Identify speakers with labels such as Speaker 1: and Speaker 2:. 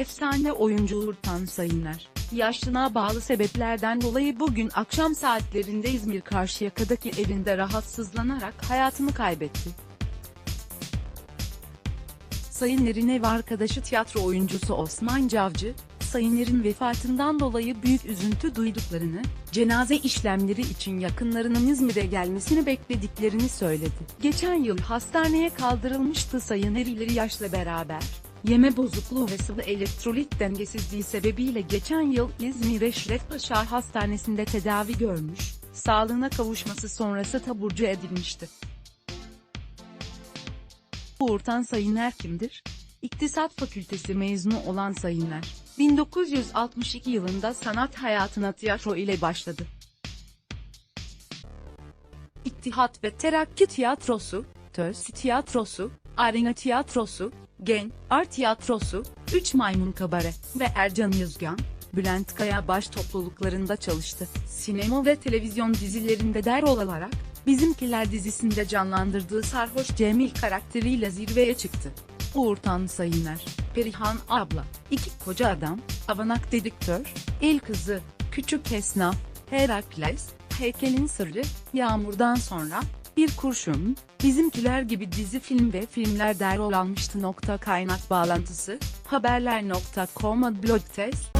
Speaker 1: Efsane oyuncu Uğur Sayınlar, yaşlına bağlı sebeplerden dolayı bugün akşam saatlerinde İzmir Karşıyaka'daki evinde rahatsızlanarak hayatını kaybetti. Sayınler'in ev arkadaşı tiyatro oyuncusu Osman Cavcı, Sayınler'in vefatından dolayı büyük üzüntü duyduklarını, cenaze işlemleri için yakınlarının İzmir'e gelmesini beklediklerini söyledi. Geçen yıl hastaneye kaldırılmıştı Sayıner ileri yaşla beraber. Yeme bozukluğu ve sıvı elektrolit dengesizliği sebebiyle geçen yıl İzmir Eşref Paşa Hastanesi'nde tedavi görmüş, sağlığına kavuşması sonrası taburcu edilmişti. Uğurtan Sayıner kimdir? İktisat Fakültesi mezunu olan Sayıner, 1962 yılında sanat hayatına tiyatro ile başladı. İttihat ve Terakki Tiyatrosu, Töz Tiyatrosu, Arena Tiyatrosu, Gen, Art Tiyatrosu, Üç Maymun Kabare ve Ercan Yüzgen, Bülent Kaya baş topluluklarında çalıştı. Sinema ve televizyon dizilerinde der olarak, Bizimkiler dizisinde canlandırdığı Sarhoş Cemil karakteriyle zirveye çıktı. Uğurtan Sayıner, Perihan Abla, İki Koca Adam, Avanak Dediktör, El Kızı, Küçük Esnaf, Herakles, Heykelin Sırrı, Yağmurdan Sonra, Bir Kurşun, Bizimkiler gibi dizi film ve filmler der almıştı. Nokta kaynak bağlantısı, haberler.com blog test